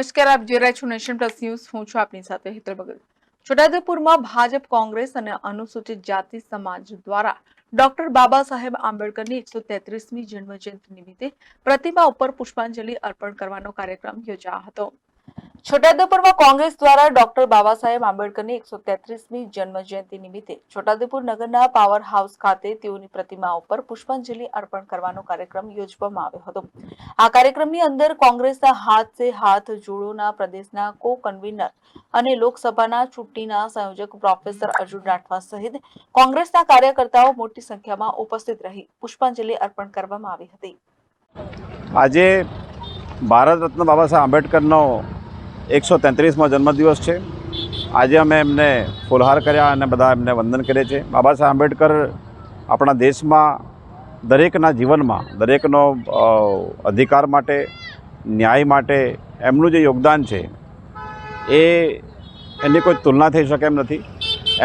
નમસ્કાર, આપ જોઈ રહ્યા છો નેશન પ્લસ ન્યૂઝ. હું છું આપની સાથે હેતલ ભગત છોટાઉદેપુરમાં ભાજપ, કોંગ્રેસ અને અનુસૂચિત જાતિ સમાજ દ્વારા ડોક્ટર બાબા સાહેબ આંબેડકરની એકસો તેત્રીસમી જન્મજયંતિ નિમિત્તે પ્રતિમા ઉપર પુષ્પાંજલિ અર્પણ કરવાનો કાર્યક્રમ યોજાયો હતો. છોટાઉદેપુરમાં કોંગ્રેસ દ્વારા ડોક્ટર બાબા સાહેબ આંબેડકરની એકસો તેત્રીસમી જન્મજયંતિ નિમિત્તે છોટાઉદેપુર નગરના પાવર હાઉસ ખાતે તેઓની પ્રતિમા ઉપર પુષ્પાંજલિ અર્પણ કરવાનો કાર્યક્રમ યોજવામાં આવ્યો હતો. આ કાર્યક્રમની અંદર કોંગ્રેસના હાથ સે હાથ, જોડોના પ્રદેશના કો કન્વીનર અને લોકસભાના ચૂંટણીના સંયોજક પ્રોફેસર અર્જુન રાઠવા સહિત કોંગ્રેસના કાર્યકર્તાઓ મોટી સંખ્યામાં ઉપસ્થિત રહી પુષ્પાંજલિ અર્પણ કરવામાં આવી હતી. આજે ભારત રત્ન બાબા સાહેબ આંબેડકરનો એકસો તેત્રીસમો જન્મદિવસ છે. આજે અમે એમને ફુલહાર કર્યા અને બધા એમને વંદન કરીએ છીએ. બાબા સાહેબ આંબેડકર આપણા દેશમાં દરેકના જીવનમાં, દરેકનો અધિકાર માટે, ન્યાય માટે એમનું જે યોગદાન છે, એ એની કોઈ તુલના થઈ શકે એમ નથી.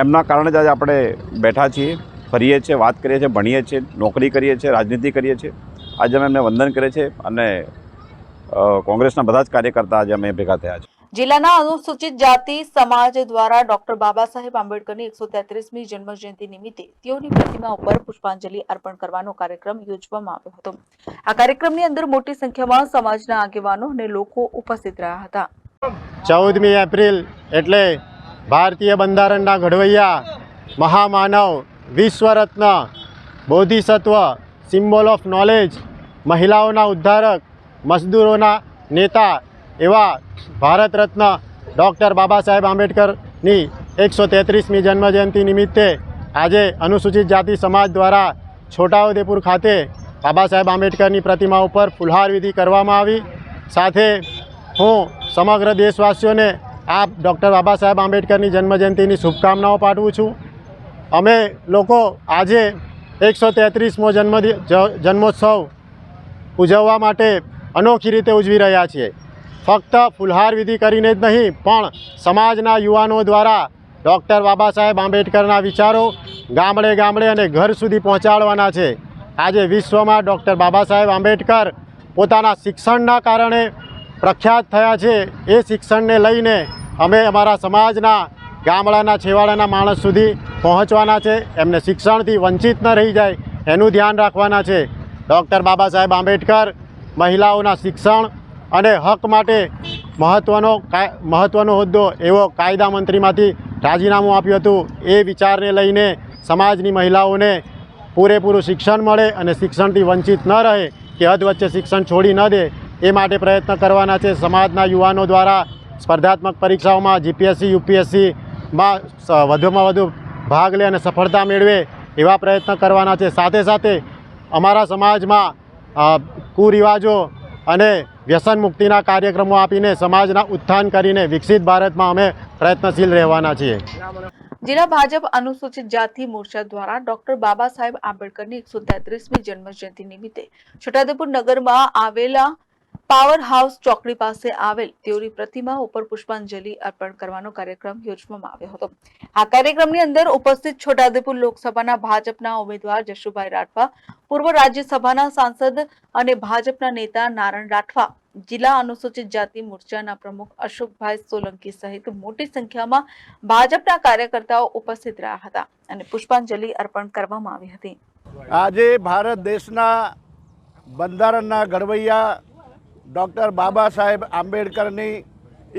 એમના કારણે જ આજે આપણે બેઠા છીએ, ફરીએ છીએ, વાત કરીએ છીએ, ભણીએ છીએ, નોકરી કરીએ છીએ, રાજનીતિ કરીએ છીએ. આજે અમે એમને વંદન કરીએ છીએ અને કોંગ્રેસના બધા જ કાર્યકર્તા આજે અમે ભેગા થયા છે. જિલ્લાના અનુસૂચિત જાતિ સમાજ દ્વારા ડોક્ટર બાબા સાહેબ આંબેડકરની એકસો તેત્રીસમી જન્મજયંતિ નિમિત્તે તેઓની પ્રતિમા ઉપર પુષ્પાંજલિ અર્પણ કરવાનો કાર્યક્રમ યોજવામાં આવ્યો હતો. આ કાર્યક્રમની અંદર મોટી સંખ્યામાં સમાજના આગેવાનો અને લોકો ઉપસ્થિત રહ્યા હતા. ચૌદમી એપ્રિલ એટલે ભારતીય બંધારણના ઘડવૈયા મહામાનવ વિશ્વરત્ન બોધિસત્વ સિમ્બોલ ઓફ નોલેજ મહિલાઓના ઉદ્ધારક મજદૂરોના નેતા એવા ભારત રત્ન ડૉક્ટર બાબા સાહેબ આંબેડકરની એકસો તેત્રીસમી જન્મજયંતિ નિમિત્તે આજે અનુસૂચિત જાતિ સમાજ દ્વારા છોટાઉદેપુર ખાતે બાબા સાહેબ આંબેડકરની પ્રતિમા ઉપર ફુલહાર વિધિ કરવામાં આવી. સાથે હું સમગ્ર દેશવાસીઓને આ ડૉક્ટર બાબા સાહેબ આંબેડકરની જન્મજયંતિની શુભકામનાઓ પાઠવું છું. અમે લોકો આજે એકસો તેત્રીસમો જન્મ જન્મોત્સવ ઉજવવા માટે અનોખી રીતે ઉજવી રહ્યા છીએ ફક્ત ફુલહાર વિધિ કરીને જ નહીં, પણ સમાજના યુવાનો દ્વારા ડૉક્ટર બાબા સાહેબ આંબેડકરના વિચારો ગામડે ગામડે અને ઘર સુધી પહોંચાડવાના છે. આજે વિશ્વમાં ડૉક્ટર બાબા સાહેબ આંબેડકર પોતાના શિક્ષણના કારણે પ્રખ્યાત થયા છે. એ શિક્ષણને લઈને અમે અમારા સમાજના ગામડાના છેવાડાના માણસ સુધી પહોંચવાના છે. એમને શિક્ષણથી વંચિત ન રહી જાય, એનું ધ્યાન રાખવાના છે. ડૉક્ટર બાબા સાહેબ આંબેડકર મહિલાઓના શિક્ષણ અને હક માટે મહત્ત્વનો મહત્ત્વનો હોદ્દો એવો કાયદા મંત્રીમાંથી રાજીનામું આપ્યું હતું. એ વિચારને લઈને સમાજની મહિલાઓને પૂરેપૂરું શિક્ષણ મળે અને શિક્ષણથી વંચિત ન રહે કે હદ વચ્ચે શિક્ષણ છોડી ન દે, એ માટે પ્રયત્ન કરવાના છે સમાજના યુવાનો દ્વારા સ્પર્ધાત્મક પરીક્ષાઓમાં જીપીએસસી યુપીએસસીમાં વધુમાં વધુ ભાગ લે અને સફળતા મેળવે એવા પ્રયત્ન કરવાના છે. સાથે સાથે અમારા સમાજમાં કુરિવાજો અને વ્યસન મુક્તિના કાર્યક્રમો આપીને સમાજના ઉત્થાન કરીને વિકસિત ભારતમાં અમે પ્રયત્નશીલ રહેવાના છીએ. જિલ્લા ભાજપ અનુસૂચિત જાતિ મોરચા દ્વારા ડોક્ટર બાબા સાહેબ આંબેડકરની એકસો તેત્રીસમી જન્મજયંતિ નિમિત્તે છોટાઉદેપુર નગરમાં આવેલા પાવર હાઉસ ચોકડી પાસે આવેલ તેઓની પ્રતિમા ઉપર પુષ્પાંજલિ અર્પણ કરવાનો કાર્યક્રમ યોજવામાં આવ્યો હતો. આ કાર્યક્રમની અંદર ઉપસ્થિત છોટાઉદેપુર લોકસભાના ભાજપના ઉમેદવાર જશુભાઈ રાઠવા, પૂર્વ રાજ્યસભાના સાંસદ અને ભાજપના નેતા નારણ રાઠવા, જિલ્લા અનુસૂચિત જાતિ મોરચાના પ્રમુખ અશોકભાઈ સોલંકી સહિત મોટી સંખ્યામાં ભાજપના કાર્યકર્તાઓ ઉપસ્થિત રહ્યા હતા અને પુષ્પાંજલિ અર્પણ કરવામાં આવી હતી. આજે ભારત દેશના બંધારણના ઘડવૈયા ડૉક્ટર બાબા સાહેબ આંબેડકરની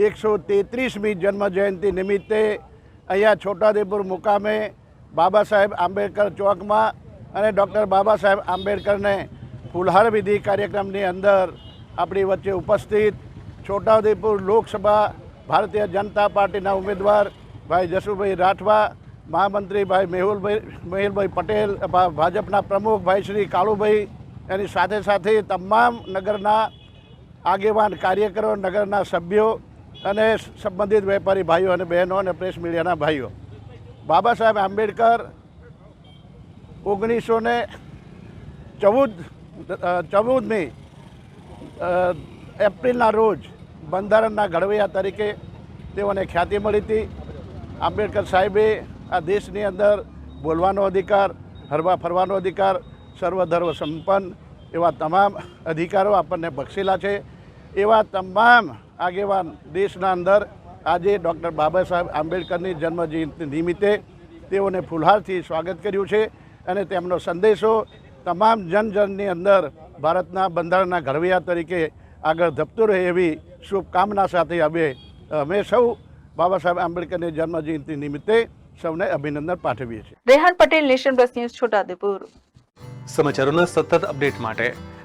એકસો તેત્રીસમી જન્મજયંતિ નિમિત્તે અહીંયા છોટાદેપુર મુકામે બાબા સાહેબ આંબેડકર ચોકમાં અને ડૉક્ટર બાબા સાહેબ આંબેડકરને ફુલહાર વિધિ કાર્યક્રમની અંદર આપણી વચ્ચે ઉપસ્થિત છોટાઉદેપુર લોકસભા ભારતીય જનતા પાર્ટીના ઉમેદવાર ભાઈ જસુભાઈ રાઠવા, મહામંત્રી ભાઈ મેહુલભાઈ મેહુલભાઈ પટેલ ભાજપના પ્રમુખ ભાઈ શ્રી કાળુભાઈ, એની સાથે સાથે તમામ નગરના આગેવાન કાર્યકરો, નગરના સભ્યો અને સંબંધિત વેપારી ભાઈઓ અને બહેનો અને પ્રેસ મીડિયાના ભાઈઓ. બાબા સાહેબ આંબેડકર ઓગણીસો ને ચૌદ ચૌદમી એપ્રિલના રોજ બંધારણના ઘડવૈયા તરીકે તેઓને ખ્યાતિ મળી હતી. આંબેડકર સાહેબે આ દેશની અંદર બોલવાનો અધિકાર, હરવા ફરવાનો અધિકાર સર્વધર્વ સંપન્ન એવા તમામ અધિકારો આપણને બક્ષેલા છે. એવા તમામ આગેવાન દેશના અંદર આજે ડૉક્ટર બાબા સાહેબ આંબેડકરની જન્મજયંતિ નિમિત્તે તેઓને ફુલહારથી સ્વાગત કર્યું છે અને તેમનો સંદેશો તમામ જનજનની અંદર ભારતના બંધારણના ઘડવૈયા તરીકે આગળ ધપતો રહે એવી શુભકામના સાથે અમે અમે સૌ બાબા સાહેબ આંબેડકરની જન્મજયંતિ નિમિત્તે સૌને અભિનંદન પાઠવીએ છીએ. Rehan Patel nation plus news Chhota Udepur. સમાચારોના સતત અપડેટ માટે